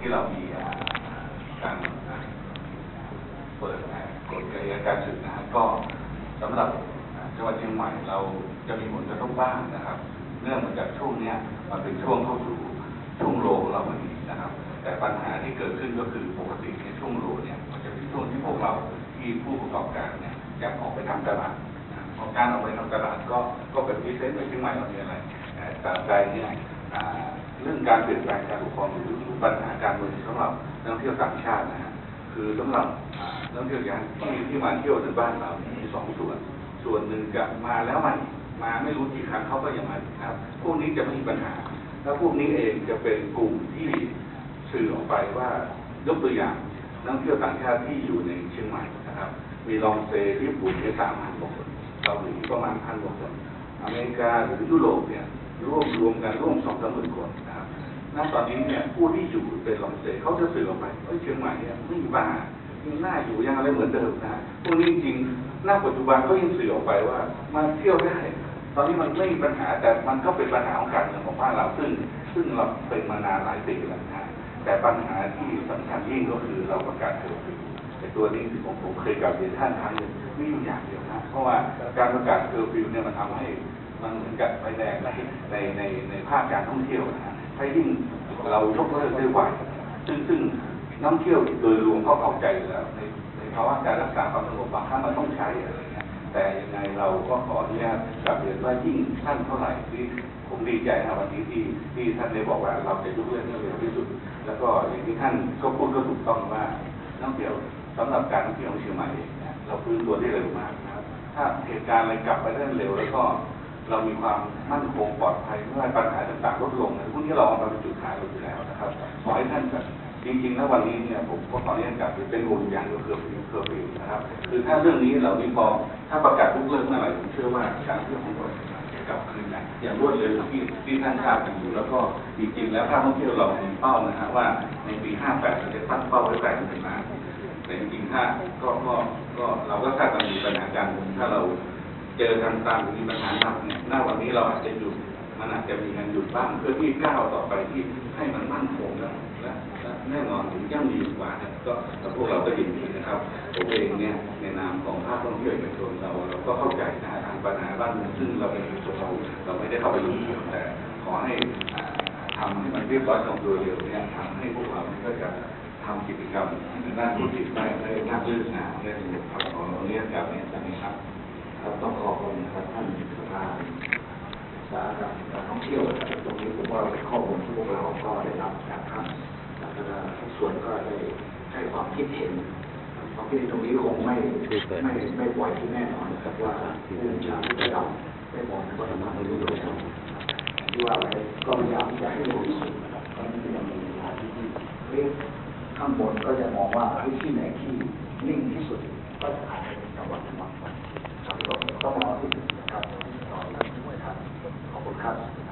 ที่เรามีการเปิดอ่ากฎการการศึกนะก็สำหรับจังหวัดเชียงใหม่เราจะมีผลกระทบบ้างนะครับ เนื่องมาจากช่วงเนี้ยมันเป็นช่วงเข้าสู่ช่วงโลเราพอดีนะครับ แต่ปัญหาที่เกิดขึ้นก็คือปกติในช่วงโลเนี่ยมันจะเป็นช่วงที่พวกเราที่ผู้ประกอบการเนี่ยอยากออกไปทำตลาดนะพอการออกไปทำตลาดก็ก็เป็นพิเศษในเชียงใหม่เรามีอะไรแต่ตราบใดเนี่ย เรื่องการเปลี่ยนแปลงการปกครองหรือปัญหาการเมืองสำหรับนักท่องเที่ยวต่างชาตินะฮะคือสำหรับอ่านักท่องเที่ยวอย่างที่ที่มาเที่ยวในบ้านเรามีสองส่วน ส่วนหนึ่งจะมาแล้วมาอีกมาไม่รู้กี่ครั้งเขาก็ยังมาครับ พวกนี้จะไม่มีปัญหา แล้วพวกนี้เองจะเป็นกลุ่มที่สื่อออกไปว่ายกตัวอย่างนักท่องเที่ยวต่างชาติที่อยู่ในเชียงใหม่นะครับ มีลองเซที่ญี่ปุ่นเนี่ยสามพันกว่าคนเกาหลีประมาณพันกว่าคนอเมริกาหรือยุโรปเนี่ย ร่วมรวมกันร่วมสองสามหมื่นคนนะครับณตอนนี้เนี่ยผู้ที่อยู่เป็นลองเซเขาจะสื่อออกไปว่าเชียงใหม่เนี่ยไม่มีปัญหายังน่าอยู่ยังอะไรเหมือนเดิมนะพวกนี้จริงๆณปัจจุบันก็ยังสื่อออกไปว่ามาเที่ยวได้ ตอนนี้มันไม่มีปัญหาแต่มันก็เป็นปัญหาของการเมืองของบ้านเราซึ่ง ซึ่งเราเป็นมานานหลายปีแล้วนะแต่ปัญหาที่สำคัญยิ่งก็คือเราประกาศเคอร์ฟิวแต่ตัวนี้ที่ผมผมเคยกลับเรียนท่านครั้งหนึ่งมีอยู่อย่างเดียวนะเพราะว่าการประกาศเคอร์ฟิวเนี่ยมันทำให้ มันเหมือนกับไฟแดงในในในในภาคการท่องเที่ยวนะฮะถ้ายิ่งเรายกเลิกได้ไวซึ่งซึ่งนักท่องเที่ยวโดยรวมเขาเข้าใจอยู่แล้วในในภาวะการรักษาความสงบบางครั้งมันต้องใช้อะไรเงี้ยแต่ยังไงเราก็ขออนุญาตกลับเรียนว่ายิ่งท่านเท่าไหร่ที่ผมดีใจนะวันนี้ที่ที่ท่านได้บอกว่าเราจะยกเลิกให้เร็วที่สุด แล้วก็อย่างที่ท่านก็พูดก็ถูกต้องว่านักเที่ยวสำหรับการท่องเที่ยวของเชียงใหม่เองเนี่ยเราฟื้นตัวได้เร็วมากนะครับถ้าเหตุการณ์อะไรกลับไปได้เร็วแล้วก็ เรามีความมั่นคงปลอดภัยเมื่อปัญหาต่างๆลดลงเนี่ยพวกนี้เราเอามาเป็นจุดขายเราอยู่แล้วนะครับขอให้ท่านแบบจริงๆแล้ววันนี้เนี่ยผมก็ขออนุญาตกลับเป็นห่วงอย่างเดียวคือฟิวคือฟิวนะครับคือถ้าเรื่องนี้เรานี่พอถ้าประกาศทุกเรื่องเมื่อไหร่ผมเชื่อว่าการเที่ยวของเราจะกลับคืนนะอย่างรวดเร็วที่ที่ท่านทราบกันอยู่แล้วก็จริงๆแล้วถ้าท่องเที่ยวเรามีเป้านะฮะว่าในปี 58เราจะตั้งเป้าไว้8 0 0 0ล้านแต่จริงๆถ้าก็ก็ก็เราก็ทราบกันมีปัญหาการถ้าเรา เจอทางตามมีปัญหาหนักเนี่ยหน้าวันนี้เราอาจจะหยุดมันอาจจะมีการหยุดบ้างเพื่อที่ก้าวต่อไปที่ให้มันมั่นคงและและและแน่นอนถึงยั่งยืนกว่าก็แต่พวกเราก็ยินดีนะครับผมเองเนี่ยในนามของภาคท่องเที่ยวเอกชนเราเราก็เข้าใจนะทางปัญหาบ้านเมืองซึ่งเราเป็นเอกชนเราเราไม่ได้เข้าไปยุ่งเกี่ยวแต่ขอให้อ่าทำให้มันเรียบร้อยตรงโดยเร็วเนี่ยทำให้พวกเราเนี่ยก็จะทำกิจกรรมในด้านธุรกิจได้ได้น่ารื่นนะได้สนุกครับขอเรียนกับเนี่ยจะมีครับ ครับต้องขอบคุณครับท่านประธานสาหกรรมการท่องเที่ยวนะครับตรงนี้ผมว่าเป็นข้อมูลที่พวกเราก็ได้รับจากท่านแล้วก็ทุกส่วนก็ได้ให้ความคิดเห็นความคิดเห็นตรงนี้คงไม่ไม่ไม่ปล่อยที่แน่นอนครับว่าผู้บัญชาการระดับได้มองว่าสำคัญที่สุดที่ว่าอะไรก็พยายามจะให้เร็วที่สุดนะครับตอนนี้ก็ยังมีสถานที่ที่เล็กข้างบนก็จะมองว่าที่ไหนที่นิ่งที่สุดก็อาจจะ か